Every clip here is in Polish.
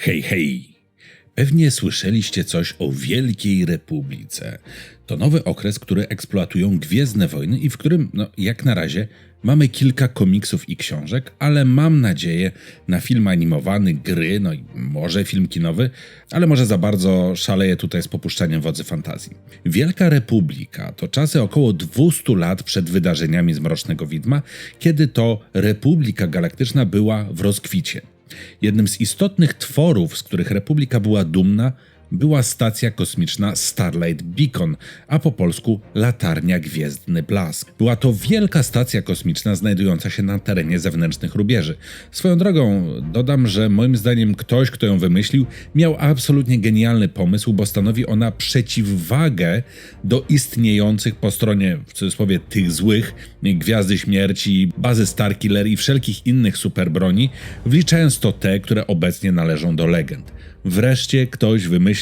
Hej, hej! Pewnie słyszeliście coś o Wielkiej Republice. To nowy okres, który eksploatują Gwiezdne Wojny i w którym, no, jak na razie, mamy kilka komiksów i książek, ale mam nadzieję na film animowany, gry, no i może film kinowy, ale może za bardzo szaleję tutaj z popuszczaniem wodzy fantazji. Wielka Republika to czasy około 200 lat przed wydarzeniami z Mrocznego Widma, kiedy to Republika Galaktyczna była w rozkwicie. Jednym z istotnych tworów, z których Republika była dumna, była stacja kosmiczna Starlight Beacon, a po polsku Latarnia Gwiezdny Blask. Była to wielka stacja kosmiczna znajdująca się na terenie zewnętrznych rubieży. Swoją drogą dodam, że moim zdaniem ktoś, kto ją wymyślił, miał absolutnie genialny pomysł, bo stanowi ona przeciwwagę do istniejących po stronie, w cudzysłowie, tych złych, Gwiazdy Śmierci, bazy Starkiller i wszelkich innych superbroni, wliczając to te, które obecnie należą do legend. Wreszcie ktoś wymyślił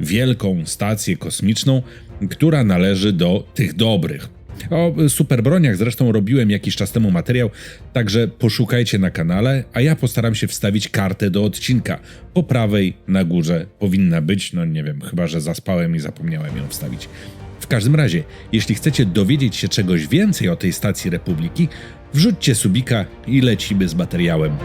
wielką stację kosmiczną, która należy do tych dobrych. O superbroniach zresztą robiłem jakiś czas temu materiał, także poszukajcie na kanale, a ja postaram się wstawić kartę do odcinka. Po prawej na górze powinna być, no nie wiem, chyba że zaspałem i zapomniałem ją wstawić. W każdym razie, jeśli chcecie dowiedzieć się czegoś więcej o tej stacji Republiki, wrzućcie subika i lecimy z materiałem.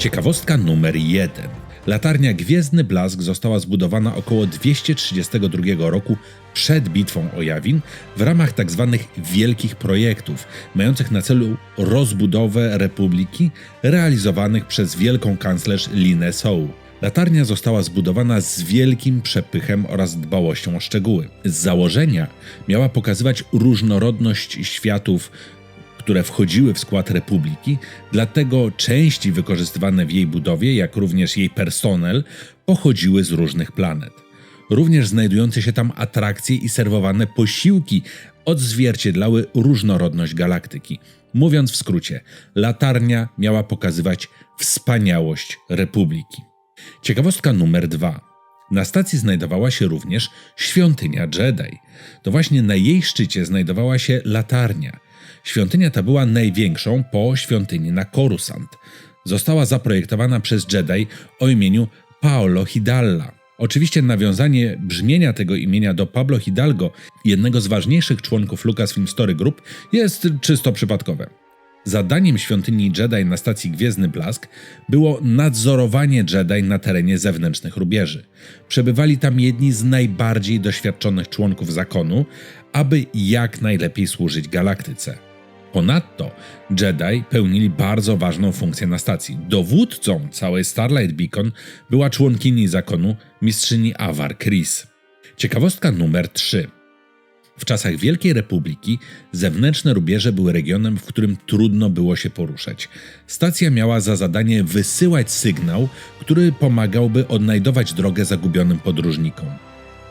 Ciekawostka numer 1. Latarnia Gwiezdny Blask została zbudowana około 232 roku przed bitwą o Jawin w ramach tzw. Tak wielkich projektów, mających na celu rozbudowę Republiki realizowanych przez wielką kanclerz Linę Sou. Latarnia została zbudowana z wielkim przepychem oraz dbałością o szczegóły. Z założenia miała pokazywać różnorodność światów które wchodziły w skład Republiki, dlatego części wykorzystywane w jej budowie, jak również jej personel, pochodziły z różnych planet. Również znajdujące się tam atrakcje i serwowane posiłki odzwierciedlały różnorodność galaktyki. Mówiąc w skrócie, latarnia miała pokazywać wspaniałość Republiki. Ciekawostka numer dwa. Na stacji znajdowała się również świątynia Jedi. To właśnie na jej szczycie znajdowała się latarnia – Świątynia ta była największą po świątyni na Coruscant. Została zaprojektowana przez Jedi o imieniu Paolo Hidalla. Oczywiście nawiązanie brzmienia tego imienia do Pablo Hidalgo, jednego z ważniejszych członków Lucasfilm Story Group, jest czysto przypadkowe. Zadaniem świątyni Jedi na stacji Gwiezdny Blask było nadzorowanie Jedi na terenie zewnętrznych rubieży. Przebywali tam jedni z najbardziej doświadczonych członków zakonu, aby jak najlepiej służyć galaktyce. Ponadto Jedi pełnili bardzo ważną funkcję na stacji. Dowódcą całej Starlight Beacon była członkini zakonu mistrzyni Avar Kris. Ciekawostka numer 3. W czasach Wielkiej Republiki zewnętrzne rubieże były regionem, w którym trudno było się poruszać. Stacja miała za zadanie wysyłać sygnał, który pomagałby odnajdować drogę zagubionym podróżnikom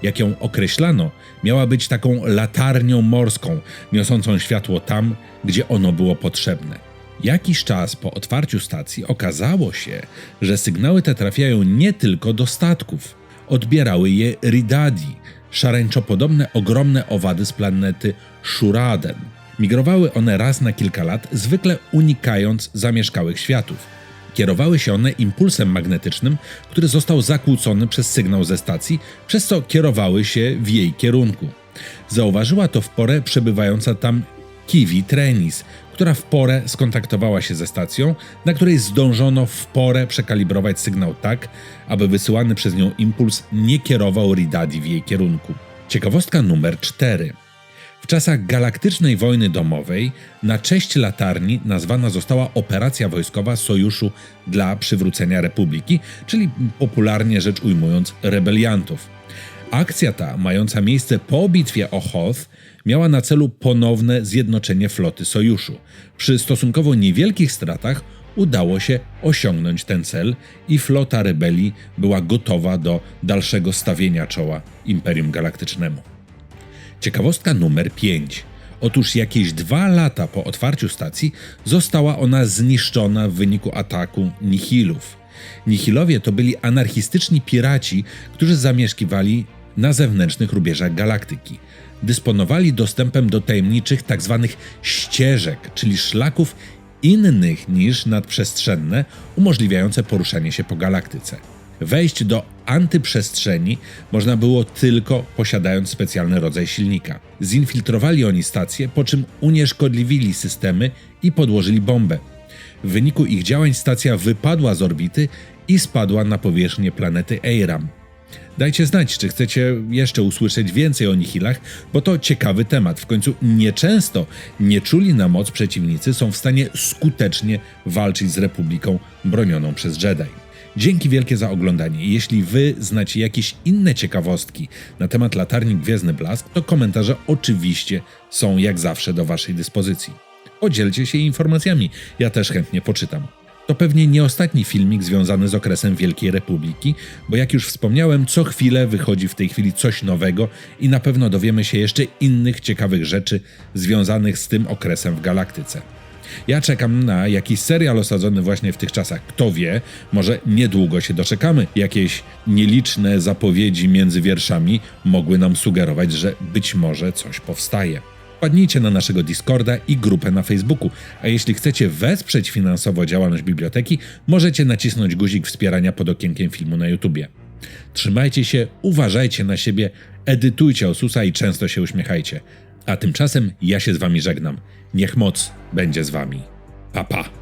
jak ją określano, miała być taką latarnią morską, niosącą światło tam, gdzie ono było potrzebne. Jakiś czas po otwarciu stacji okazało się, że sygnały te trafiają nie tylko do statków. Odbierały je Ridadi, szarańczopodobne ogromne owady z planety Shuraden. Migrowały one raz na kilka lat, zwykle unikając zamieszkałych światów. Kierowały się one impulsem magnetycznym, który został zakłócony przez sygnał ze stacji, przez co kierowały się w jej kierunku. Zauważyła to w porę przebywająca tam Kiwi Trenis, która w porę skontaktowała się ze stacją, na której zdążono w porę przekalibrować sygnał tak, aby wysyłany przez nią impuls nie kierował Ridadi w jej kierunku. Ciekawostka numer 4. W czasach galaktycznej wojny domowej na cześć latarni nazwana została operacja wojskowa Sojuszu dla przywrócenia Republiki, czyli popularnie rzecz ujmując rebeliantów. Akcja ta, mająca miejsce po bitwie o Hoth, miała na celu ponowne zjednoczenie floty Sojuszu. Przy stosunkowo niewielkich stratach udało się osiągnąć ten cel i flota rebelii była gotowa do dalszego stawienia czoła Imperium Galaktycznemu. Ciekawostka numer 5. Otóż jakieś dwa lata po otwarciu stacji została ona zniszczona w wyniku ataku Nihilów. Nihilowie to byli anarchistyczni piraci, którzy zamieszkiwali na zewnętrznych rubieżach galaktyki. Dysponowali dostępem do tajemniczych tzw. ścieżek, czyli szlaków innych niż nadprzestrzenne, umożliwiające poruszanie się po galaktyce. Wejść do antyprzestrzeni można było tylko posiadając specjalny rodzaj silnika. Zinfiltrowali oni stację, po czym unieszkodliwili systemy i podłożyli bombę. W wyniku ich działań stacja wypadła z orbity i spadła na powierzchnię planety Eiram. Dajcie znać, czy chcecie jeszcze usłyszeć więcej o Nihilach, bo to ciekawy temat. W końcu nieczęsto nieczuli na moc przeciwnicy są w stanie skutecznie walczyć z Republiką bronioną przez Jedi. Dzięki wielkie za oglądanie. Jeśli wy znacie jakieś inne ciekawostki na temat latarni Gwiezdny Blask, to komentarze oczywiście są jak zawsze do waszej dyspozycji. Podzielcie się informacjami, ja też chętnie poczytam. To pewnie nie ostatni filmik związany z okresem Wielkiej Republiki, bo jak już wspomniałem, co chwilę wychodzi w tej chwili coś nowego i na pewno dowiemy się jeszcze innych ciekawych rzeczy związanych z tym okresem w galaktyce. Ja czekam na jakiś serial osadzony właśnie w tych czasach. Kto wie, może niedługo się doczekamy. Jakieś nieliczne zapowiedzi między wierszami mogły nam sugerować, że być może coś powstaje. Wpadnijcie na naszego Discorda i grupę na Facebooku, a jeśli chcecie wesprzeć finansowo działalność biblioteki, możecie nacisnąć guzik wspierania pod okienkiem filmu na YouTubie. Trzymajcie się, uważajcie na siebie, edytujcie Osusa i często się uśmiechajcie. A tymczasem ja się z wami żegnam. Niech moc będzie z wami. Pa pa.